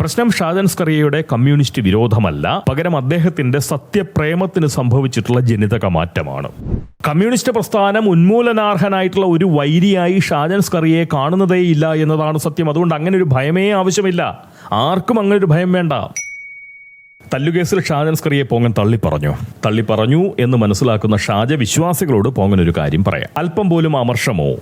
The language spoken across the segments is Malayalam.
പ്രശ്നം ഷാജൻ സ്കറിയയുടെ കമ്മ്യൂണിസ്റ്റ് വിരോധമല്ല. പകരം അദ്ദേഹത്തിന്റെ സത്യപ്രേമത്തിന് സംഭവിച്ചിട്ടുള്ള ജനിതക മാറ്റമാണ്. കമ്മ്യൂണിസ്റ്റ് പ്രസ്ഥാനം ഉന്മൂലനാർഹനായിട്ടുള്ള ഒരു വൈരിയായി ഷാജൻ സ്കറിയെ കാണുന്നതേയില്ല എന്നതാണ് സത്യം. അതുകൊണ്ട് അങ്ങനെ ഒരു ഭയമേ ആവശ്യമില്ല. ആർക്കും അങ്ങനെ ഒരു ഭയം വേണ്ട. തല്ലുകേസിൽ ഷാജൻ സ്കറിയെ പോങ്ങൻ തള്ളി പറഞ്ഞു തള്ളി പറഞ്ഞു എന്ന് മനസ്സിലാക്കുന്ന ഷാജ വിശ്വാസികളോട് പോങ്ങൻ ഒരു കാര്യം പറയാം. അല്പം പോലും അമർഷമോ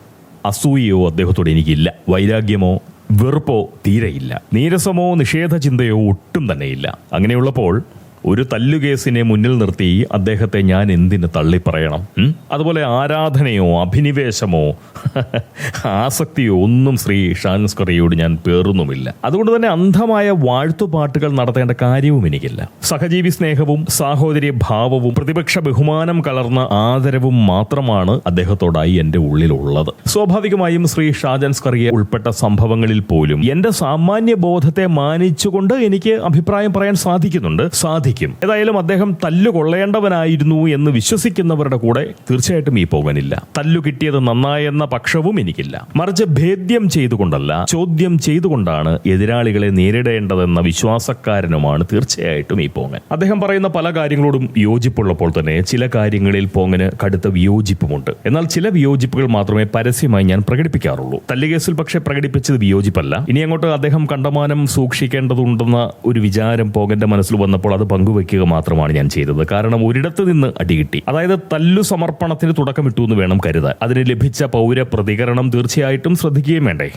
അസൂയയോ അദ്ദേഹത്തോട് എനിക്കില്ല. വൈരാഗ്യമോ വെറുപ്പോ തീരെയില്ല. നീരസമോ നിഷേധ ചിന്തയോ ഒട്ടും തന്നെയില്ല. അങ്ങനെയുള്ളപ്പോൾ ഒരു തല്ലുകേസിനെ മുന്നിൽ നിർത്തി അദ്ദേഹത്തെ ഞാൻ എന്തിന് തള്ളിപ്പറയണം? അതുപോലെ ആരാധനയോ അഭിനിവേശമോ ആസക്തിയോ ഒന്നും ശ്രീ ഷാൻസ്കറിയോട് ഞാൻ പേറുന്നുമില്ല. അതുകൊണ്ട് തന്നെ അന്ധമായ വാഴ്ത്തുപാട്ടുകൾ നടത്തേണ്ട കാര്യവും എനിക്കില്ല. സഹജീവി സ്നേഹവും സാഹോദര്യ ഭാവവും പ്രതിപക്ഷ ബഹുമാനം കലർന്ന ആദരവും മാത്രമാണ് അദ്ദേഹത്തോടായി എന്റെ ഉള്ളിലുള്ളത്. സ്വാഭാവികമായും ശ്രീ ഷാജൻസ്കറിയെ ഉൾപ്പെട്ട സംഭവങ്ങളിൽ പോലും എന്റെ സാമാന്യ ബോധത്തെ മാനിച്ചുകൊണ്ട് എനിക്ക് അഭിപ്രായം പറയാൻ സാധിക്കുന്നുണ്ട്. സാധിക്കും ഏതായാലും അദ്ദേഹം തല്ലു കൊള്ളേണ്ടവനായിരുന്നു എന്ന് വിശ്വസിക്കുന്നവരുടെ കൂടെ തീർച്ചയായിട്ടും ഈ പോകാനില്ല തല്ലു കിട്ടിയത് നന്നായെന്ന പക്ഷവും എനിക്കില്ല. മറിച്ച് ഭേദ്യം ചെയ്തുകൊണ്ടല്ല ചോദ്യം ചെയ്തുകൊണ്ടാണ് എതിരാളികളെ നേരിടേണ്ടതെന്ന വിശ്വാസക്കാരനുമാണ് തീർച്ചയായിട്ടും ഈ പോങ്ങൻ അദ്ദേഹം പറയുന്ന പല കാര്യങ്ങളോടും യോജിപ്പുള്ളപ്പോൾ തന്നെ ചില കാര്യങ്ങളിൽ പോങ്ങന് കടുത്ത വിയോജിപ്പുമുണ്ട്. എന്നാൽ ചില വിയോജിപ്പുകൾ മാത്രമേ പരസ്യമായി ഞാൻ പ്രകടിപ്പിക്കാറുള്ളൂ. തല്ലുകേസിൽ പക്ഷേ പ്രകടിപ്പിച്ചത് വിയോജിപ്പല്ല. ഇനി അങ്ങോട്ട് അദ്ദേഹം കണ്ടമാനം സൂക്ഷിക്കേണ്ടതുണ്ടെന്ന ഒരു വിചാരം പോകന്റെ മനസ്സിൽ വന്നപ്പോൾ അത് പങ്കുവെക്കുക മാത്രമാണ് ഞാൻ ചെയ്തത്. കാരണം ഒരിടത്ത് നിന്ന് അടികിട്ടി അതായത് തല്ലു സമർപ്പണത്തിന് തുടക്കമിട്ടു എന്ന് വേണം കരുതാൻ. അതിന് ലഭിച്ച പൗര പ്രതികരണം തീർച്ചയായിട്ടും ശ്രദ്ധിക്കുകയും വേണ്ടേ?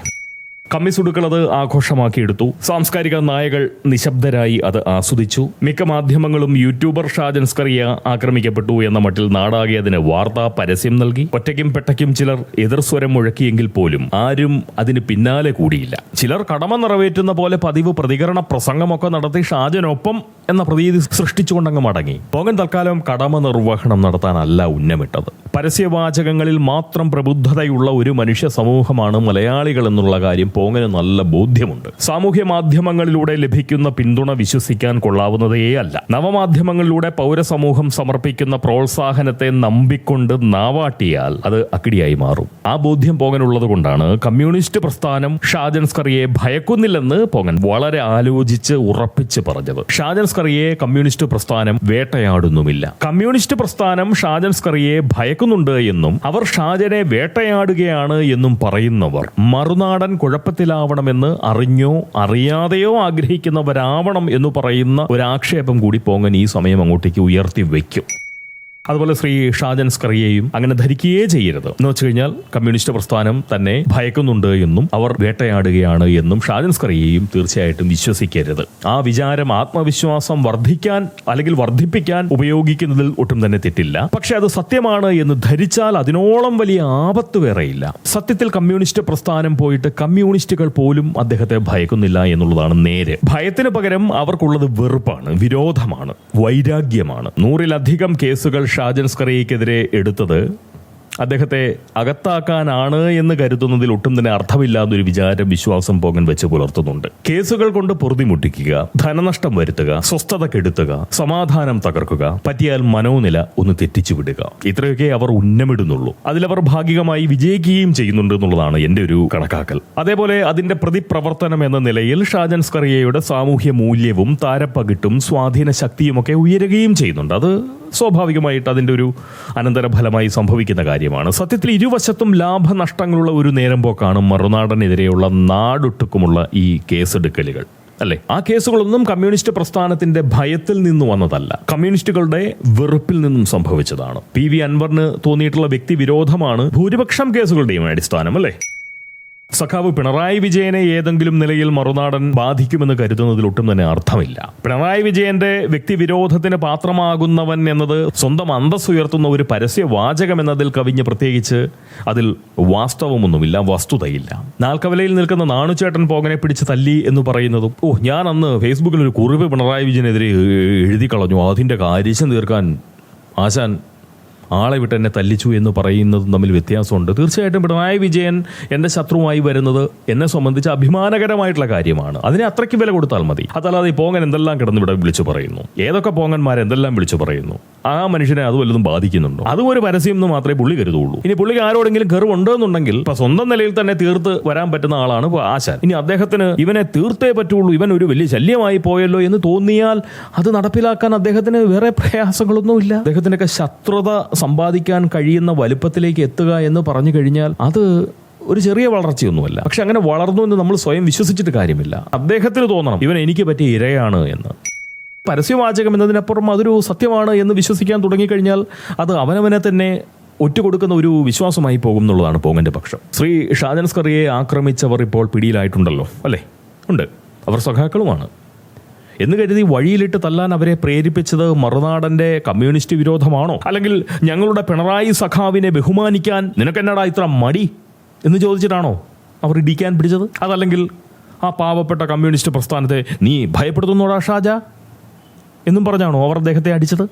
കമ്മിസുടുക്കൾ അത് ആഘോഷമാക്കിയെടുത്തു. സാംസ്കാരിക നായകൾ നിശബ്ദരായി അത് ആസ്വദിച്ചു. മിക്ക മാധ്യമങ്ങളും യൂട്യൂബർ ഷാജൻ സ്കറിയ ആക്രമിക്കപ്പെട്ടു എന്ന മട്ടിൽ നാടാകെ അതിന് വാർത്താ പരസ്യം നൽകി. ഒറ്റയ്ക്കും പെട്ടയ്ക്കും ചിലർ എതിർസ്വരം മുഴക്കിയെങ്കിൽ പോലും ആരും അതിന് പിന്നാലെ കൂടിയില്ല. ചിലർ കടമ നിറവേറ്റുന്ന പോലെ പതിവ് പ്രതികരണ പ്രസംഗമൊക്കെ നടത്തി ഷാജനൊപ്പം എന്ന പ്രതീതി സൃഷ്ടിച്ചുകൊണ്ടങ്ങ് മടങ്ങി. പോകൻ തൽക്കാലം കടമ നിർവഹണം നടത്താനല്ല ഉന്നമിട്ടത്. പരസ്യവാചകങ്ങളിൽ മാത്രം പ്രബുദ്ധതയുള്ള ഒരു മനുഷ്യ സമൂഹമാണ് മലയാളികൾ എന്നുള്ള കാര്യം പോങ്ങന് നല്ല ബോധ്യമുണ്ട്. സാമൂഹ്യ മാധ്യമങ്ങളിലൂടെ ലഭിക്കുന്ന പിന്തുണ വിശ്വസിക്കാൻ കൊള്ളാവുന്നതേ അല്ല. നവമാധ്യമങ്ങളിലൂടെ പൗരസമൂഹം സമർപ്പിക്കുന്ന പ്രോത്സാഹനത്തെ നമ്പിക്കൊണ്ട് നാവാട്ടിയാൽ അത് അക്കിടിയായി മാറും. ആ ബോധ്യം പോങ്ങനുള്ളത് കൊണ്ടാണ് കമ്മ്യൂണിസ്റ്റ് പ്രസ്ഥാനം ഷാജൻസ്കറിയെ ഭയക്കുന്നില്ലെന്ന് പോങ്ങൻ വളരെ ആലോചിച്ച് ഉറപ്പിച്ച് പറഞ്ഞത്. ഷാജൻസ്കറിയെ കമ്മ്യൂണിസ്റ്റ് പ്രസ്ഥാനം വേട്ടയാടുന്നുമില്ല. കമ്മ്യൂണിസ്റ്റ് പ്രസ്ഥാനം ഷാജൻസ്കറിയെ ഭയക്കുന്നുണ്ട് എന്നും അവർ ഷാജനെ വേട്ടയാടുകയാണ് എന്നും പറയുന്നവർ മറുനാടൻ കുഴപ്പത്തിലാവണമെന്ന് അറിഞ്ഞോ അറിയാതെയോ ആഗ്രഹിക്കുന്നവരാവണം എന്ന് പറയുന്ന ഒരു ആക്ഷേപം കൂടി പോങ്ങൻ ഈ സമയം അങ്ങോട്ടേക്ക് ഉയർത്തി വെക്കും അതുപോലെ ശ്രീ ഷാജൻ സ്കറിയെയും അങ്ങനെ ധരിക്കുകയേ ചെയ്യരുത്. എന്ന് വെച്ച് കഴിഞ്ഞാൽ കമ്മ്യൂണിസ്റ്റ് പ്രസ്ഥാനം തന്നെ ഭയക്കുന്നുണ്ട് എന്നും അവർ വേട്ടയാടുകയാണ് എന്നും ഷാജൻ സ്കറിയെയും തീർച്ചയായിട്ടും വിശ്വസിക്കരുത്. ആ വിചാരം ആത്മവിശ്വാസം വർദ്ധിക്കാൻ അല്ലെങ്കിൽ വർദ്ധിപ്പിക്കാൻ ഉപയോഗിക്കുന്നതിൽ ഒട്ടും തന്നെ തെറ്റില്ല. പക്ഷെ അത് സത്യമാണ് എന്ന് ധരിച്ചാൽ അതിനോളം വലിയ ആപത്ത് വേറെയില്ല. സത്യത്തിൽ കമ്മ്യൂണിസ്റ്റ് പ്രസ്ഥാനം പോയിട്ട് കമ്മ്യൂണിസ്റ്റുകൾ പോലും അദ്ദേഹത്തെ ഭയക്കുന്നില്ല എന്നുള്ളതാണ് നേര്. ഭയത്തിന് പകരം അവർക്കുള്ളത് വെറുപ്പാണ് വിരോധമാണ് വൈരാഗ്യമാണ്. നൂറിലധികം കേസുകൾ ഷാജൻ സ്കറിയയ്ക്കെതിരെ എടുത്തത്. അദ്ദേഹത്തെ അകത്താക്കാനാണ് എന്ന് കരുതുന്നതിൽ ഒട്ടും തന്നെ അർത്ഥമില്ലാത്തൊരു വിചാരം വിശ്വാസം പോകൻ വെച്ച് പുലർത്തുന്നുണ്ട്. കേസുകൾ കൊണ്ട് പൊറുതിമുട്ടിക്കുക ധനനഷ്ടം വരുത്തുക സ്വസ്ഥത കെടുത്തുക സമാധാനം തകർക്കുക പറ്റിയാൽ മനോനില ഒന്ന് തെറ്റിച്ചു വിടുക. ഇത്രയൊക്കെ അവർ ഉന്നമിടുന്നുള്ളൂ. അതിലവർ ഭാഗികമായി വിജയിക്കുകയും ചെയ്യുന്നുണ്ട് എന്നുള്ളതാണ് എന്റെ ഒരു കണക്കാക്കൽ. അതേപോലെ അതിന്റെ പ്രതിപ്രവർത്തനം എന്ന നിലയിൽ ഷാജൻ സ്കറിയയുടെ സാമൂഹ്യ മൂല്യവും താരപ്പകിട്ടും സ്വാധീന ശക്തിയുമൊക്കെ ഉയരുകയും ചെയ്യുന്നുണ്ട്. അത് സ്വാഭാവികമായിട്ട് അതിന്റെ ഒരു അനന്തരഫലമായി സംഭവിക്കുന്ന കാര്യമാണ്. സത്യത്തിൽ ഇരുവശത്തും ലാഭനഷ്ടങ്ങളുള്ള ഒരു നേരം പോക്കാണ് മറുനാടനെതിരെയുള്ള നാടൊട്ടുക്കുമുള്ള ഈ കേസെടുക്കലുകൾ. അല്ലെ? ആ കേസുകളൊന്നും കമ്മ്യൂണിസ്റ്റ് പ്രസ്ഥാനത്തിന്റെ ഭയത്തിൽ നിന്ന് വന്നതല്ല. കമ്മ്യൂണിസ്റ്റുകളുടെ വെറുപ്പിൽ നിന്നും സംഭവിച്ചതാണ്. പി വി അൻവറിന് തോന്നിയിട്ടുള്ള വ്യക്തി വിരോധമാണ് ഭൂരിപക്ഷം കേസുകളുടെയും അടിസ്ഥാനം അല്ലേ? സഖാവ് പിണറായി വിജയനെ ഏതെങ്കിലും നിലയിൽ മറുനാടൻ ബാധിക്കുമെന്ന് കരുതുന്നതിൽ ഒട്ടും തന്നെ അർത്ഥമില്ല. പിണറായി വിജയന്റെ വ്യക്തിവിരോധത്തിന് പാത്രമാകുന്നവൻ എന്നത് സ്വന്തം അന്തസ് ഉയർത്തുന്ന ഒരു പരസ്യ വാചകം എന്നതിൽ കവിഞ്ഞ് പ്രത്യേകിച്ച് അതിൽ വാസ്തവമൊന്നുമില്ല വസ്തുതയില്ല. നാൽക്കവലയിൽ നിൽക്കുന്ന നാണുചേട്ടൻ പോകനെ പിടിച്ച് തല്ലി എന്ന് പറയുന്നതും ഓ ഞാൻ അന്ന് ഫേസ്ബുക്കിൽ ഒരു കുറിപ്പ് പിണറായി വിജയനെതിരെ എഴുതി കളഞ്ഞു അതിന്റെ കാര്യം തീർക്കാൻ ആശാൻ ആളെ വിട്ട് എന്നെ തല്ലിച്ചു എന്ന് പറയുന്നതും തമ്മിൽ വ്യത്യാസമുണ്ട്. തീർച്ചയായിട്ടും പിണറായി വിജയൻ എന്റെ ശത്രുവായി വരുന്നത് എന്നെ സംബന്ധിച്ച് അഭിമാനകരമായിട്ടുള്ള കാര്യമാണ്. അതിനെ അത്രയ്ക്ക് വില കൊടുത്താൽ മതി. അതല്ലാതെ ഈ പോങ്ങൻ എന്തെല്ലാം കിടന്ന് ഇവിടെ വിളിച്ചു പറയുന്നു? ഏതൊക്കെ പോങ്ങന്മാർ എന്തെല്ലാം വിളിച്ചു പറയുന്നു? ആ മനുഷ്യനെ അത് വല്ലതും ബാധിക്കുന്നുണ്ടോ? അതും ഒരു പരസ്യം എന്ന് മാത്രമേ പുള്ളി കരുതുള്ളൂ. ഇനി പുള്ളിക്ക് ആരോടെങ്കിലും കെറിവ് ഉണ്ടെന്നുണ്ടെങ്കിൽ ഇപ്പൊ സ്വന്തം നിലയിൽ തന്നെ തീർത്ത് വരാൻ പറ്റുന്ന ആളാണ് ആശാൻ. ഇനി അദ്ദേഹത്തിന് ഇവനെ തീർത്തേ പറ്റുള്ളൂ. ഇവൻ ഒരു വലിയ ശല്യമായി പോയല്ലോ എന്ന് തോന്നിയാൽ അത് നടപ്പിലാക്കാൻ അദ്ദേഹത്തിന് വേറെ പ്രയാസങ്ങളൊന്നുമില്ല. അദ്ദേഹത്തിനൊക്കെ ശത്രുത സമ്പാദിക്കാൻ കഴിയുന്ന വലുപ്പത്തിലേക്ക് എത്തുക എന്ന് പറഞ്ഞു കഴിഞ്ഞാൽ അത് ഒരു ചെറിയ വളർച്ചയൊന്നുമല്ല. പക്ഷെ അങ്ങനെ വളർന്നു എന്ന് നമ്മൾ സ്വയം വിശ്വസിച്ചിട്ട് കാര്യമില്ല. അദ്ദേഹത്തിന് തോന്നണം ഇവൻ എനിക്ക് പറ്റിയ ഇരയാണ് എന്ന്. പരസ്യവാചകം എന്നതിനപ്പുറം അതൊരു സത്യമാണ് എന്ന് വിശ്വസിക്കാൻ തുടങ്ങിക്കഴിഞ്ഞാൽ അത് അവനവനെ തന്നെ ഒറ്റുകൊടുക്കുന്ന ഒരു വിശ്വാസമായി പോകും എന്നുള്ളതാണ് പോങ്ങന്റെ പക്ഷം. ശ്രീ ഷാജൻസ്കറിയെ ആക്രമിച്ചവർ ഇപ്പോൾ പിടിയിലായിട്ടുണ്ടല്ലോ അല്ലേ? ഉണ്ട്. അവർ സഖാക്കളുമാണ്. എന്ന് കരുതി വഴിയിലിട്ട് തല്ലാൻ അവരെ പ്രേരിപ്പിച്ചത് മറുനാടന്റെ കമ്മ്യൂണിസ്റ്റ് വിരോധമാണോ? അല്ലെങ്കിൽ ഞങ്ങളുടെ പിണറായി സഖാവിനെ ബഹുമാനിക്കാൻ നിനക്കെന്നടാ ഇത്ര മടി എന്ന് ചോദിച്ചിട്ടാണോ അവർ ഇടിക്കാൻ പിടിച്ചത്? അതല്ലെങ്കിൽ ആ പാവപ്പെട്ട കമ്മ്യൂണിസ്റ്റ് പ്രസ്ഥാനത്തെ നീ ഭയപ്പെടുത്തുന്നോടാ ഷാജ എന്നും പറഞ്ഞാണോ അവർ അദ്ദേഹത്തെ അടിച്ചത്?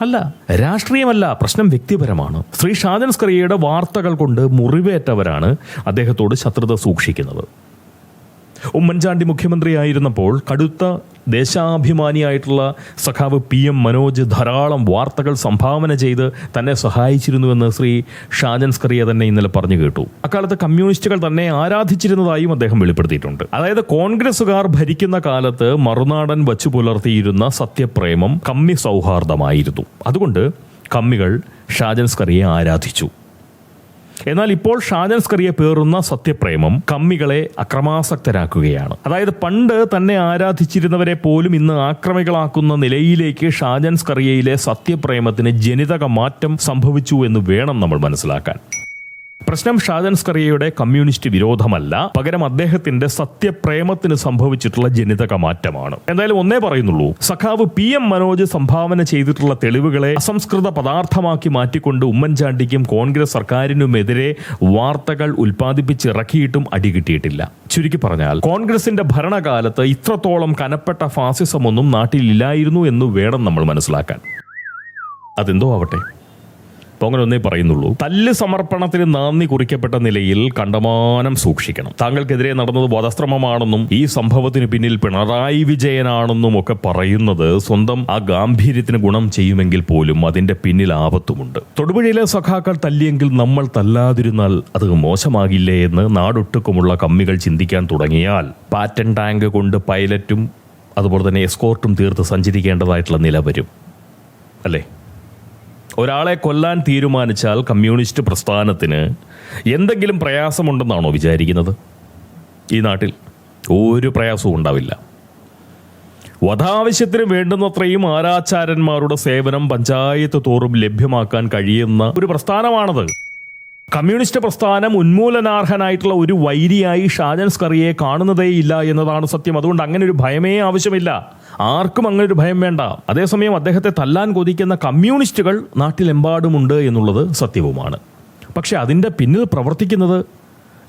അല്ല രാഷ്ട്രീയമല്ല പ്രശ്നം വ്യക്തിപരമാണ്. ശ്രീ ഷാജൻ സ്ക്രിയയുടെ വാർത്തകൾ കൊണ്ട് മുറിവേറ്റവരാണ് അദ്ദേഹത്തോട് ശത്രുത സൂക്ഷിക്കുന്നത്. ഉമ്മൻചാണ്ടി മുഖ്യമന്ത്രിയായിരുന്നപ്പോൾ കടുത്ത ദേശാഭിമാനിയായിട്ടുള്ള സഖാവ് പി എം മനോജ് ധാരാളം വാർത്തകൾ സംഭാവന ചെയ്ത് തന്നെ സഹായിച്ചിരുന്നുവെന്ന് ശ്രീ ഷാജൻ സ്കറിയ തന്നെ ഇന്നലെ പറഞ്ഞു കേട്ടു. അക്കാലത്ത് കമ്മ്യൂണിസ്റ്റുകൾ തന്നെ ആരാധിച്ചിരുന്നതായും അദ്ദേഹം വെളിപ്പെടുത്തിയിട്ടുണ്ട്. അതായത് കോൺഗ്രസുകാർ ഭരിക്കുന്ന കാലത്ത് മറുനാടൻ വച്ചു പുലർത്തിയിരുന്ന സത്യപ്രേമം കമ്മി സൗഹാർദ്ദമായിരുന്നു അതുകൊണ്ട് കമ്മികൾ ഷാജൻ സ്കറിയെ ആരാധിച്ചു. എന്നാൽ ഇപ്പോൾ ഷാജൻ സ്കറിയെ പേറുന്ന സത്യപ്രേമം കമ്മികളെ അക്രമാസക്തരാക്കുകയാണ്. അതായത് പണ്ട് തന്നെ ആരാധിച്ചിരുന്നവരെ പോലും ഇന്ന് ആക്രമികളാക്കുന്ന നിലയിലേക്ക് ഷാജൻ സ്കറിയയിലെ സത്യപ്രേമത്തിന് ജനിതക മാറ്റം സംഭവിച്ചു എന്ന് വേണം നമ്മൾ മനസ്സിലാക്കാൻ. പ്രശ്നം ഷാജൻ സ്കറിയയുടെ കമ്മ്യൂണിസ്റ്റ് വിരോധമല്ല. പകരം അദ്ദേഹത്തിന്റെ സത്യപ്രേമത്തിന് സംഭവിച്ചിട്ടുള്ള ജനിതക മാറ്റമാണ്. എന്തായാലും ഒന്നേ പറയുന്നുള്ളൂ. സഖാവ് പി എം മനോജ് സംഭാവന ചെയ്തിട്ടുള്ള തെളിവുകളെ അസംസ്കൃത പദാർത്ഥമാക്കി മാറ്റിക്കൊണ്ട് ഉമ്മൻചാണ്ടിക്കും കോൺഗ്രസ് സർക്കാരിനുമെതിരെ വാർത്തകൾ ഉൽപ്പാദിപ്പിച്ചിറക്കിയിട്ടും അടികിട്ടിയിട്ടില്ല. ചുരുക്കി പറഞ്ഞാൽ കോൺഗ്രസിന്റെ ഭരണകാലത്ത് ഇത്രത്തോളം കനപ്പെട്ട ഫാസിസമൊന്നും നാട്ടിലില്ലായിരുന്നു എന്ന് വേണം നമ്മൾ മനസ്സിലാക്കാൻ. അതെന്തോ ആവട്ടെ. പോങ്ങൻ ഒന്നേ പറയുന്നുള്ളൂ. തല്ല് സമർപ്പണത്തിന് നന്ദി കുറിക്കപ്പെട്ട നിലയിൽ കണ്ടമാനം സൂക്ഷിക്കണം. താങ്കൾക്കെതിരെ നടന്നത് വധശ്രമമാണെന്നും ഈ സംഭവത്തിന് പിന്നിൽ പിണറായി വിജയനാണെന്നും ഒക്കെ പറയുന്നത് സ്വന്തം ആ ഗാംഭീര്യത്തിന് ഗുണം ചെയ്യുമെങ്കിൽ പോലും അതിന്റെ പിന്നിൽ ആപത്തുമുണ്ട്. തൊടുപുഴയിലെ സഖാക്കൾ തല്ലിയെങ്കിൽ നമ്മൾ തല്ലാതിരുന്നാൽ അത് മോശമാകില്ലേ എന്ന് നാടൊട്ടുക്കുമുള്ള കമ്മികൾ ചിന്തിക്കാൻ തുടങ്ങിയാൽ പാറ്റൻ ടാങ്ക് കൊണ്ട് പൈലറ്റും അതുപോലെ തന്നെ എസ്കോർട്ടും തീർത്ത് സഞ്ചരിക്കേണ്ടതായിട്ടുള്ള നില വരും. അല്ലേ? ഒരാളെ കൊല്ലാൻ തീരുമാനിച്ചാൽ കമ്മ്യൂണിസ്റ്റ് പ്രസ്ഥാനത്തിന് എന്തെങ്കിലും പ്രയാസമുണ്ടെന്നാണോ വിചാരിക്കുന്നത്? ഈ നാട്ടിൽ ഒരു പ്രയാസവും ഉണ്ടാവില്ല. വധാവശ്യത്തിന് വേണ്ടുന്നത്രയും ആരാചാരന്മാരുടെ സേവനം പഞ്ചായത്ത് തോറും ലഭ്യമാക്കാൻ കഴിയുന്ന ഒരു പ്രസ്ഥാനമാണത്. കമ്മ്യൂണിസ്റ്റ് പ്രസ്ഥാനം ഉന്മൂലനാർഹനായിട്ടുള്ള ഒരു വൈരിയായി ഷാജൻ സ്കറിയെ കാണുന്നതേയില്ല എന്നതാണ് സത്യം. അതുകൊണ്ട് അങ്ങനെ ഒരു ഭയമേ ആവശ്യമില്ല. ആർക്കും അങ്ങനെ ഒരു ഭയം വേണ്ട. അതേസമയം അദ്ദേഹത്തെ തല്ലാൻ കൊതിക്കുന്ന കമ്മ്യൂണിസ്റ്റുകൾ നാട്ടിലെമ്പാടുമുണ്ട് എന്നുള്ളത് സത്യവുമാണ്. പക്ഷേ അതിന്റെ പിന്നിൽ പ്രവർത്തിക്കുന്നത്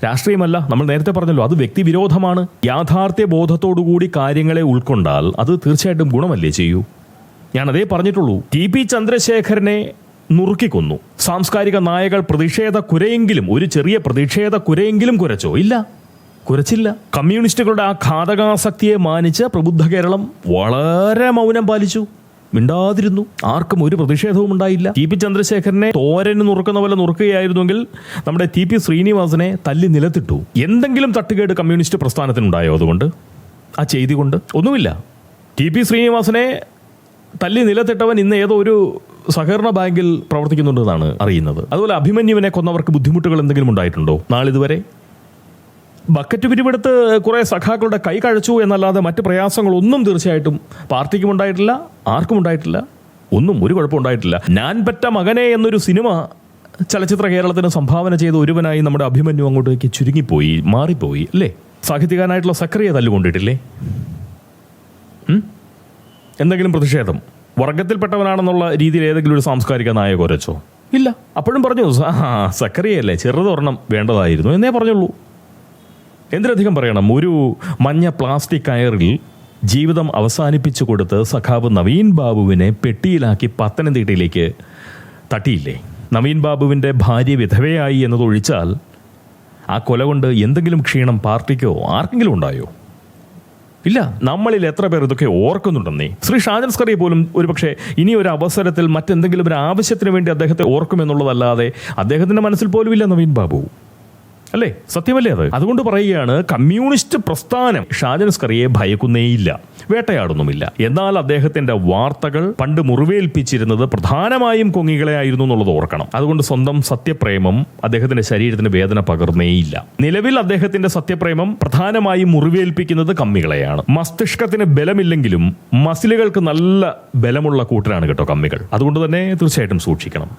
രാഷ്ട്രീയമല്ല. നമ്മൾ നേരത്തെ പറഞ്ഞല്ലോ അത് വ്യക്തിവിരോധമാണ്. യാഥാർത്ഥ്യ ബോധത്തോടുകൂടി കാര്യങ്ങളെ ഉൾക്കൊണ്ടാൽ അത് തീർച്ചയായിട്ടും ഗുണമല്ലേ ചെയ്യൂ? ഞാൻ അതേ പറഞ്ഞിട്ടുള്ളൂ. ടി പി ചന്ദ്രശേഖരനെ നുറുക്കിക്കൊന്നു. സാംസ്കാരിക നായകൾ പ്രതിഷേധ കുരയെങ്കിലും ഒരു ചെറിയ പ്രതിഷേധ കുരയെങ്കിലും കുരച്ചോ? ഇല്ല. കുരച്ചില്ല കമ്മ്യൂണിസ്റ്റുകളുടെ ആ ഘാതകാസക്തിയെ മാനിച്ച പ്രബുദ്ധ കേരളം വളരെ മൗനം പാലിച്ചു. മിണ്ടാതിരുന്നു. ആർക്കും ഒരു പ്രതിഷേധവും ഉണ്ടായില്ല. ടി പി ചന്ദ്രശേഖരനെ തോരന് നുറുക്കുന്ന പോലെ നുറുക്കുകയായിരുന്നെങ്കിൽ നമ്മുടെ ടി പി ശ്രീനിവാസനെ തല്ലി നിലത്തിട്ടു. എന്തെങ്കിലും തട്ടുകേട് കമ്മ്യൂണിസ്റ്റ് പ്രസ്ഥാനത്തിനുണ്ടായോ അതുകൊണ്ട്? ആ ചെയ്തി കൊണ്ട്? ഒന്നുമില്ല. ടി പി ശ്രീനിവാസനെ തല്ലി നിലത്തിട്ടവൻ ഇന്ന് ഏതോ ഒരു സഹകരണ ബാങ്കിൽ പ്രവർത്തിക്കുന്നുണ്ടെന്നാണ് അറിയുന്നത്. അതുപോലെ അഭിമന്യുവിനെ കൊന്നവർക്ക് ബുദ്ധിമുട്ടുകൾ എന്തെങ്കിലും ഉണ്ടായിട്ടുണ്ടോ? നാളിതുവരെ ബക്കറ്റ് പിരിവെടുത്ത് കുറെ സഖാക്കളുടെ കൈ കഴിച്ചു എന്നല്ലാതെ മറ്റ് പ്രയാസങ്ങളൊന്നും തീർച്ചയായിട്ടും പാർട്ടിക്കും ഉണ്ടായിട്ടില്ല ആർക്കും ഉണ്ടായിട്ടില്ല ഒന്നും ഒരു കുഴപ്പമുണ്ടായിട്ടില്ല ഞാൻ പെറ്റ മകനെ എന്നൊരു സിനിമ ചലച്ചിത്ര കേരളത്തിന് സംഭാവന ചെയ്ത ഒരുവനായി നമ്മുടെ അഭിമന്യു അങ്ങോട്ടേക്ക് ചുരുങ്ങിപ്പോയി മാറിപ്പോയി അല്ലേ? സാഹിത്യകാരനായിട്ടുള്ള സക്രിയ തല്ലുകൊണ്ടിട്ടില്ലേ? എന്തെങ്കിലും പ്രതിഷേധം? വർഗത്തിൽപ്പെട്ടവനാണെന്നുള്ള രീതിയിൽ ഏതെങ്കിലും ഒരു സാംസ്കാരിക നായക ഉരച്ചോ ഇല്ല. അപ്പോഴും പറഞ്ഞു ആ സക്കറിയല്ലേ ചെറുതൊരെണ്ണം വേണ്ടതായിരുന്നു എന്നേ പറഞ്ഞുള്ളൂ. എന്തിനധികം പറയണം? ഒരു മഞ്ഞ പ്ലാസ്റ്റിക് കയറിൽ ജീവിതം അവസാനിപ്പിച്ചു കൊടുത്ത് സഖാവ് നവീൻ ബാബുവിനെ പെട്ടിയിലാക്കി പത്തനംതിട്ടയിലേക്ക് തട്ടിയില്ലേ? നവീൻ ബാബുവിന്റെ ഭാര്യ വിധവയായി എന്നതൊഴിച്ചാൽ ആ കൊല കൊണ്ട് എന്തെങ്കിലും ക്ഷീണം പാർട്ടിക്കോ ആർക്കെങ്കിലും ഉണ്ടായോ? ഇല്ല നമ്മളിൽ എത്ര പേർ ഇതൊക്കെ ഓർക്കുന്നുണ്ടെന്നേ. ശ്രീ ഷാജൻ സ്കറി പോലും ഒരുപക്ഷെ ഇനി ഒരു അവസരത്തിൽ മറ്റെന്തെങ്കിലും ഒരു ആവശ്യത്തിന് വേണ്ടി അദ്ദേഹത്തെ ഓർക്കുമെന്നുള്ളതല്ലാതെ അദ്ദേഹത്തിന്റെ മനസ്സിൽ പോലും ഇല്ല നവീൻ ബാബു. അല്ലേ? സത്യമല്ലേ അത്? അതുകൊണ്ട് പറയുകയാണ് കമ്മ്യൂണിസ്റ്റ് പ്രസ്ഥാനം. ഷാജൻ സ്കറിയെ ഭയക്കുന്നേയില്ല വേട്ടയാടുന്നുമില്ല. എന്നാൽ അദ്ദേഹത്തിന്റെ വാർത്തകൾ പണ്ട് മുറിവേൽപ്പിച്ചിരുന്നത് പ്രധാനമായും കൊങ്ങികളെ ആയിരുന്നു എന്നുള്ളത് ഓർക്കണം. അതുകൊണ്ട് സ്വന്തം സത്യപ്രേമം അദ്ദേഹത്തിന്റെ ശരീരത്തിന് വേദന പകർന്നേയില്ല. നിലവിൽ അദ്ദേഹത്തിന്റെ സത്യപ്രേമം പ്രധാനമായും മുറിവേൽപ്പിക്കുന്നത് കമ്മികളെയാണ്. മസ്തിഷ്കത്തിന് ബലമില്ലെങ്കിലും മസിലുകൾക്ക് നല്ല ബലമുള്ള കൂട്ടരാണ് കേട്ടോ കമ്മികൾ. അതുകൊണ്ട് തന്നെ തീർച്ചയായിട്ടും സൂക്ഷിക്കണം.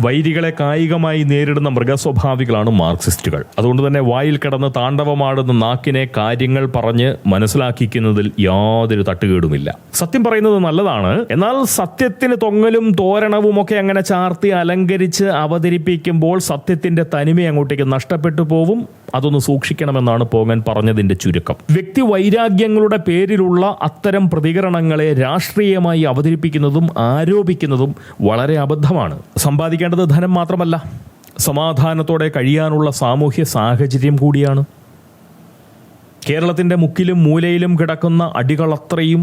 വൈരികളെ കായികമായി നേരിടുന്ന മൃഗസ്വഭാവികളാണ് മാർക്സിസ്റ്റുകൾ. അതുകൊണ്ട് തന്നെ വായിൽ കിടന്ന് താണ്ഡവമാടുന്ന നാക്കിനെ കാര്യങ്ങൾ പറഞ്ഞ് മനസ്സിലാക്കിക്കുന്നതിൽ യാതൊരു തട്ടുകേടുമില്ല. സത്യം പറയുന്നത് നല്ലതാണ്. എന്നാൽ സത്യത്തിന് തൊങ്ങലും തോരണവും ഒക്കെ അങ്ങനെ ചാർത്തി അലങ്കരിച്ച് അവതരിപ്പിക്കുമ്പോൾ സത്യത്തിന്റെ തനിമ അങ്ങോട്ടേക്ക് നഷ്ടപ്പെട്ടു പോവും. അതൊന്ന് സൂക്ഷിക്കണമെന്നാണ് പോങ്ങൻ പറഞ്ഞതിന്റെ ചുരുക്കം. വ്യക്തി വൈരാഗ്യങ്ങളുടെ പേരിലുള്ള അത്തരം പ്രതികരണങ്ങളെ രാഷ്ട്രീയമായി അവതരിപ്പിക്കുന്നതും ആരോപിക്കുന്നതും വളരെ അബദ്ധമാണ്. സമ്പാദിക്കേണ്ടത് ധനം മാത്രമല്ല സമാധാനത്തോടെ കഴിയാനുള്ള സാമൂഹ്യ സാഹചര്യം കൂടിയാണ്. കേരളത്തിന്റെ മുക്കിലും മൂലയിലും കിടക്കുന്ന അടികളത്രയും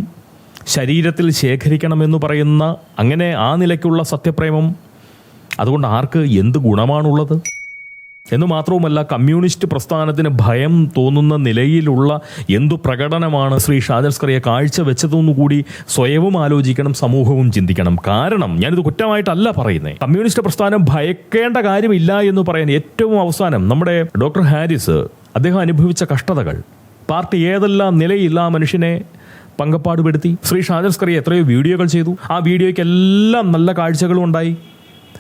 ശരീരത്തിൽ ശേഖരിക്കണമെന്ന് പറയുന്ന അങ്ങനെ ആ നിലയ്ക്കുള്ള സത്യപ്രേമം അതുകൊണ്ട് ആർക്ക് എന്ത് ഗുണമാണുള്ളത്? എന്ന് മാത്രവുമല്ല കമ്മ്യൂണിസ്റ്റ് പ്രസ്ഥാനത്തിന് ഭയം തോന്നുന്ന നിലയിലുള്ള എന്തു പ്രകടനമാണ് ശ്രീ ഷാജസ്കറിയെ കാഴ്ചവെച്ചതെന്നുകൂടി സ്വയവും ആലോചിക്കണം സമൂഹവും ചിന്തിക്കണം. കാരണം ഞാനിത് കുറ്റമായിട്ടല്ല പറയുന്നത് കമ്മ്യൂണിസ്റ്റ് പ്രസ്ഥാനം ഭയക്കേണ്ട കാര്യമില്ല എന്ന് പറയാൻ ഏറ്റവും അവസാനം നമ്മുടെ ഡോക്ടർ ഹാരിസ് അദ്ദേഹം അനുഭവിച്ച കഷ്ടതകൾ. പാർട്ടി ഏതെല്ലാം നിലയിൽ ആ മനുഷ്യനെ പങ്കപ്പാടുപെടുത്തി? ശ്രീ ഷാജസ്കറി എത്രയോ വീഡിയോകൾ ചെയ്തു. ആ വീഡിയോയ്ക്ക് എല്ലാം നല്ല കാഴ്ചകളും ഉണ്ടായി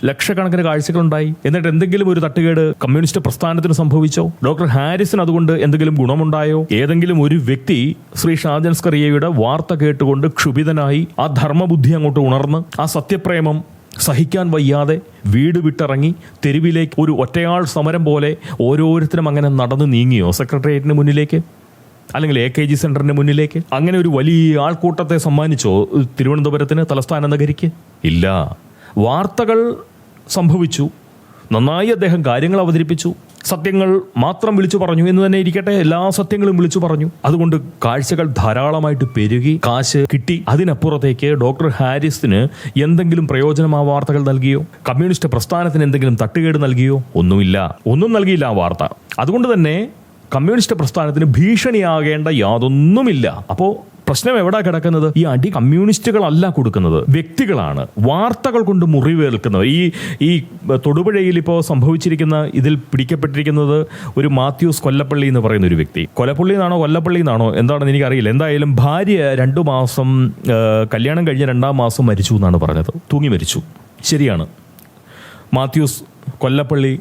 ലക്ഷക്കണക്കിന് കാഴ്ചകളുണ്ടായി. എന്നിട്ട് എന്തെങ്കിലും ഒരു തട്ടുകേട് കമ്മ്യൂണിസ്റ്റ് പ്രസ്ഥാനത്തിന് സംഭവിച്ചോ? ഡോക്ടർ ഹാരിസിന് അതുകൊണ്ട് എന്തെങ്കിലും ഗുണമുണ്ടായോ? ഏതെങ്കിലും ഒരു വ്യക്തി ശ്രീ ഷാജൻ സ്കറിയയുടെ വാർത്ത കേട്ടുകൊണ്ട് ക്ഷുഭിതനായി ആ ധർമ്മബുദ്ധി അങ്ങോട്ട് ഉണർന്ന് ആ സത്യപ്രേമം സഹിക്കാൻ വയ്യാതെ വീട് വിട്ടിറങ്ങി തെരുവിലേക്ക് ഒരു ഒറ്റയാൾ സമരം പോലെ ഓരോരുത്തരും അങ്ങനെ നടന്നു നീങ്ങിയോ സെക്രട്ടേറിയറ്റിന് മുന്നിലേക്ക്? അല്ലെങ്കിൽ എ കെ ജി സെന്ററിന് മുന്നിലേക്ക്? അങ്ങനെ ഒരു വലിയ ആൾക്കൂട്ടത്തെ സമ്മാനിച്ചോ തിരുവനന്തപുരത്തിന് തലസ്ഥാന നഗരിക്ക്? ഇല്ല. വാർത്തകൾ സംഭവിച്ചു. നന്നായി അദ്ദേഹം കാര്യങ്ങൾ അവതരിപ്പിച്ചു. സത്യങ്ങൾ മാത്രം വിളിച്ചു പറഞ്ഞു എന്ന് തന്നെ ഇരിക്കട്ടെ. എല്ലാ സത്യങ്ങളും വിളിച്ചു പറഞ്ഞു. അതുകൊണ്ട് കാഴ്ചകൾ ധാരാളമായിട്ട് പെരുകി കാശ് കിട്ടി. അതിനപ്പുറത്തേക്ക് ഡോക്ടർ ഹാരിസിന് എന്തെങ്കിലും പ്രയോജനം ആ വാർത്തകൾ നൽകിയോ? കമ്മ്യൂണിസ്റ്റ് പ്രസ്ഥാനത്തിന് എന്തെങ്കിലും തട്ടുകേട് നൽകിയോ? ഒന്നുമില്ല. ഒന്നും നൽകിയില്ല ആ വാർത്ത. അതുകൊണ്ട് തന്നെ കമ്മ്യൂണിസ്റ്റ് പ്രസ്ഥാനത്തിന് ഭീഷണിയാകേണ്ട യാതൊന്നുമില്ല. അപ്പോൾ പ്രശ്നം എവിടെ കിടക്കുന്നത്? ഈ അടി കമ്മ്യൂണിസ്റ്റുകളല്ല കൊടുക്കുന്നത്. വ്യക്തികളാണ്. വാർത്തകൾ കൊണ്ട് മുറിവേൽക്കുന്നത്. ഈ ഈ തൊടുപുഴയിൽ ഇപ്പോൾ സംഭവിച്ചിരിക്കുന്ന ഇതിൽ പിടിക്കപ്പെട്ടിരിക്കുന്നത് ഒരു മാത്യൂസ് കൊല്ലപ്പള്ളി എന്ന് പറയുന്ന ഒരു വ്യക്തി. കൊലപ്പള്ളി എന്നാണോ കൊല്ലപ്പള്ളി എന്നാണോ? എന്താണെന്ന് എനിക്കറിയില്ല. എന്തായാലും ഭാര്യ രണ്ടു മാസം കല്യാണം കഴിഞ്ഞ രണ്ടാം മാസം മരിച്ചു എന്നാണ് പറഞ്ഞത്. തൂങ്ങി മരിച്ചു. ശരിയാണ്. മാത്യൂസ് കൊല്ലപ്പള്ളി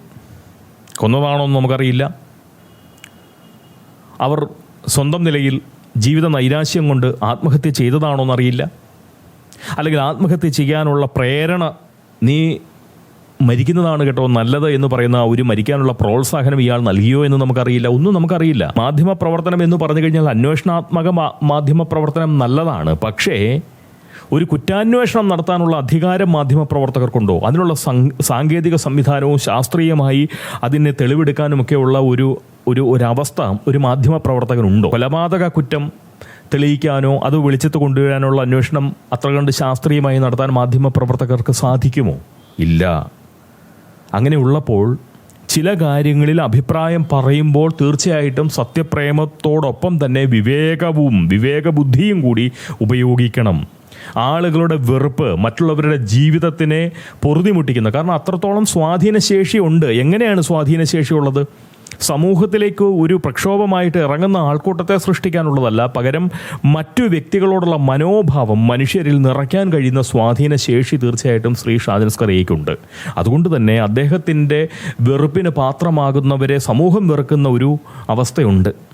കൊന്നതാണോ എന്ന് നമുക്കറിയില്ല. അവർ സ്വന്തം നിലയിൽ ജീവിത നൈരാശ്യം കൊണ്ട് ആത്മഹത്യ ചെയ്തതാണോ എന്നറിയില്ല. അല്ലെങ്കിൽ ആത്മഹത്യ ചെയ്യാനുള്ള പ്രേരണ നീ മരിക്കുന്നതാണ് കേട്ടോ നല്ലത് എന്ന് പറയുന്ന ഒരു മരിക്കാനുള്ള പ്രോത്സാഹനം ഇയാൾ നൽകിയോ എന്ന് നമുക്കറിയില്ല. ഒന്നും നമുക്കറിയില്ല. മാധ്യമ പ്രവർത്തനം എന്ന് പറഞ്ഞു കഴിഞ്ഞാൽ അന്വേഷണാത്മക മാധ്യമ പ്രവർത്തനം നല്ലതാണ്. പക്ഷേ ഒരു കുറ്റാന്വേഷണം നടത്താനുള്ള അധികാരം മാധ്യമപ്രവർത്തകർക്കുണ്ടോ അതിനുള്ള സാങ്കേതിക സംവിധാനവും ശാസ്ത്രീയമായി അതിനെ തെളിവെടുക്കാനുമൊക്കെയുള്ള ഒരു ഒരു ഒരവസ്ഥ ഒരു മാധ്യമ മാധ്യമപ്രവർത്തകനുണ്ടോ കൊലപാതക കുറ്റം തെളിയിക്കാനോ അത് വെളിച്ചത്ത് കൊണ്ടുവരാനുള്ള അന്വേഷണം അത്ര കണ്ട് ശാസ്ത്രീയമായി നടത്താൻ മാധ്യമ പ്രവർത്തകർക്ക് സാധിക്കുമോ? ഇല്ല. അങ്ങനെയുള്ളപ്പോൾ ചില കാര്യങ്ങളിൽ അഭിപ്രായം പറയുമ്പോൾ തീർച്ചയായിട്ടും സത്യപ്രേമത്തോടൊപ്പം തന്നെ വിവേകവും വിവേകബുദ്ധിയും കൂടി ഉപയോഗിക്കണം. ആളുകളുടെ വെറുപ്പ് മറ്റുള്ളവരുടെ ജീവിതത്തിനെ പൊറുതിമുട്ടിക്കുന്ന. കാരണം അത്രത്തോളം സ്വാധീനശേഷി ഉണ്ട് എങ്ങനെയാണ് സ്വാധീനശേഷി ഉള്ളത് സമൂഹത്തിലേക്ക് ഒരു പ്രക്ഷോഭമായിട്ട് ഇറങ്ങുന്ന ആൾക്കൂട്ടത്തെ സൃഷ്ടിക്കാനുള്ളതല്ല. പകരം മറ്റു വ്യക്തികളോടുള്ള മനോഭാവം മനുഷ്യരിൽ നിറയ്ക്കാൻ കഴിയുന്ന സ്വാധീന ശേഷി തീർച്ചയായിട്ടും ശ്രീ ഷാജൻസ്കറിയയ്ക്കുണ്ട് അതുകൊണ്ട് തന്നെ അദ്ദേഹത്തിന്റെ വെറുപ്പിന് പാത്രമാകുന്നവരെ സമൂഹം വെറുക്കുന്ന ഒരു അവസ്ഥയുണ്ട്.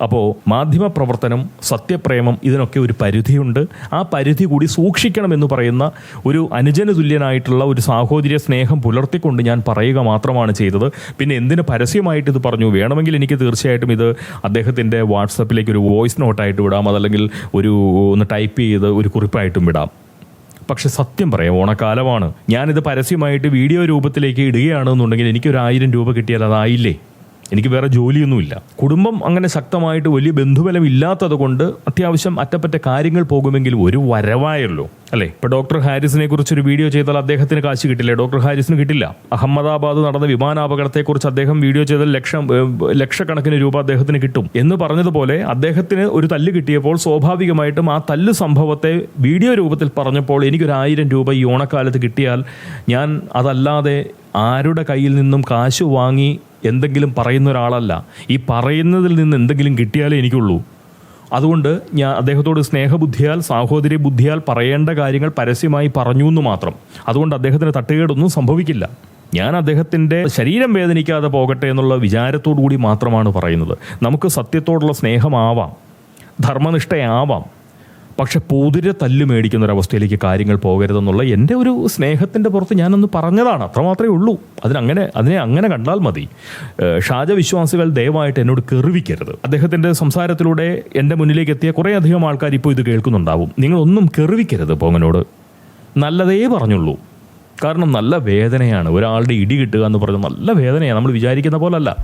അപ്പോൾ മാധ്യമപ്രവർത്തനം സത്യപ്രേമം ഇതിനൊക്കെ ഒരു പരിധിയുണ്ട്. ആ പരിധി കൂടി സൂക്ഷിക്കണം എന്ന് പറയുന്ന ഒരു അനുജന തുല്യനായിട്ടുള്ള ഒരു സാഹോദര്യ സ്നേഹം പുലർത്തിക്കൊണ്ട് ഞാൻ പറയുക മാത്രമാണ് ചെയ്തത്. പിന്നെ എന്തിന് പരസ്യമായിട്ട് ഇത് പറഞ്ഞു? വേണമെങ്കിൽ എനിക്ക് തീർച്ചയായിട്ടും ഇത് അദ്ദേഹത്തിന്റെ വാട്സപ്പിലേക്ക് ഒരു വോയിസ് നോട്ടായിട്ട് വിടാം അതല്ലെങ്കിൽ ഒരു ഒന്ന് ടൈപ്പ് ചെയ്ത് ഒരു കുറിപ്പായിട്ടും വിടാം. പക്ഷെ സത്യം പറയാം ഓണക്കാലമാണ്. ഞാനിത് പരസ്യമായിട്ട് വീഡിയോ രൂപത്തിലേക്ക് ഇടുകയാണെന്നുണ്ടെങ്കിൽ എനിക്കൊരു ആയിരം രൂപ കിട്ടിയാൽ അതായില്ലേ? എനിക്ക് വേറെ ജോലിയൊന്നുമില്ല. കുടുംബം അങ്ങനെ ശക്തമായിട്ട് വലിയ ബന്ധുബലം ഇല്ലാത്തത് കൊണ്ട് അത്യാവശ്യം അറ്റപ്പറ്റ കാര്യങ്ങൾ പോകുമെങ്കിൽ ഒരു വരവായല്ലോ അല്ലേ? ഇപ്പൊ ഡോക്ടർ ഹാരിസിനെ കുറിച്ച് ഒരു വീഡിയോ ചെയ്താൽ അദ്ദേഹത്തിന് കാശ് കിട്ടില്ല? ഡോക്ടർ ഹാരിസിന് കിട്ടില്ല. അഹമ്മദാബാദ് നടന്ന വിമാനാപകടത്തെക്കുറിച്ച് അദ്ദേഹം വീഡിയോ ചെയ്താൽ ലക്ഷം ലക്ഷക്കണക്കിന് രൂപ അദ്ദേഹത്തിന് കിട്ടും. എന്ന് പറഞ്ഞതുപോലെ അദ്ദേഹത്തിന് ഒരു തല്ല് കിട്ടിയപ്പോൾ സ്വാഭാവികമായിട്ടും ആ തല്ല് സംഭവത്തെ വീഡിയോ രൂപത്തിൽ പറഞ്ഞപ്പോൾ എനിക്കൊരു ആയിരം രൂപ ഈ ഓണക്കാലത്ത് കിട്ടിയാൽ ഞാൻ അതല്ലാതെ ആരുടെ കയ്യിൽ നിന്നും കാശ് വാങ്ങി എന്തെങ്കിലും പറയുന്ന ഒരാളല്ല. ഈ പറയുന്നതിൽ നിന്ന് എന്തെങ്കിലും കിട്ടിയാലേ എനിക്കുള്ളൂ. അതുകൊണ്ട് ഞാൻ അദ്ദേഹത്തോട് സ്നേഹബുദ്ധിയാൽ സാഹോദര്യ ബുദ്ധിയാൽ പറയേണ്ട കാര്യങ്ങൾ പരസ്യമായി പറഞ്ഞു എന്ന് മാത്രം. അതുകൊണ്ട് അദ്ദേഹത്തിന് തട്ടുകേടൊന്നും സംഭവിക്കില്ല. ഞാൻ അദ്ദേഹത്തിന്റെ ശരീരം വേദനിക്കാതെ പോകട്ടെ എന്നുള്ള വിചാരത്തോടു കൂടി മാത്രമാണ് പറയുന്നത്. നമുക്ക് സത്യത്തോടുള്ള സ്നേഹമാവാം. ധർമ്മനിഷ്ഠയാവാം. പക്ഷെ പൊതിരെ തല്ല് മേടിക്കുന്ന ഒരു അവസ്ഥയിലേക്ക് കാര്യങ്ങൾ പോകരുതെന്നുള്ള എന്റെ ഒരു സ്നേഹത്തിന്റെ പുറത്ത് ഞാനൊന്ന് പറഞ്ഞതാണ്. അത്രമാത്രമേ ഉള്ളൂ. അതിനങ്ങനെ അതിനെ അങ്ങനെ കണ്ടാൽ മതി. ഷാജ വിശ്വാസികൾ ദയവായിട്ട് എന്നോട് കെറിവിക്കരുത്. അദ്ദേഹത്തിന്റെ സംസാരത്തിലൂടെ എന്റെ മുന്നിലേക്ക് എത്തിയ കുറേയധികം ആൾക്കാർ ഇപ്പോൾ ഇത് കേൾക്കുന്നുണ്ടാവും. നിങ്ങളൊന്നും കെറിവിക്കരുത് പോങ്ങനോട്. നല്ലതേ പറഞ്ഞുള്ളൂ. കാരണം നല്ല വേദനയാണ്. ഒരാളുടെ ഇടി കിട്ടുക എന്ന് പറഞ്ഞാൽ നല്ല വേദനയാണ്. നമ്മൾ വിചാരിക്കുന്ന പോലല്ല.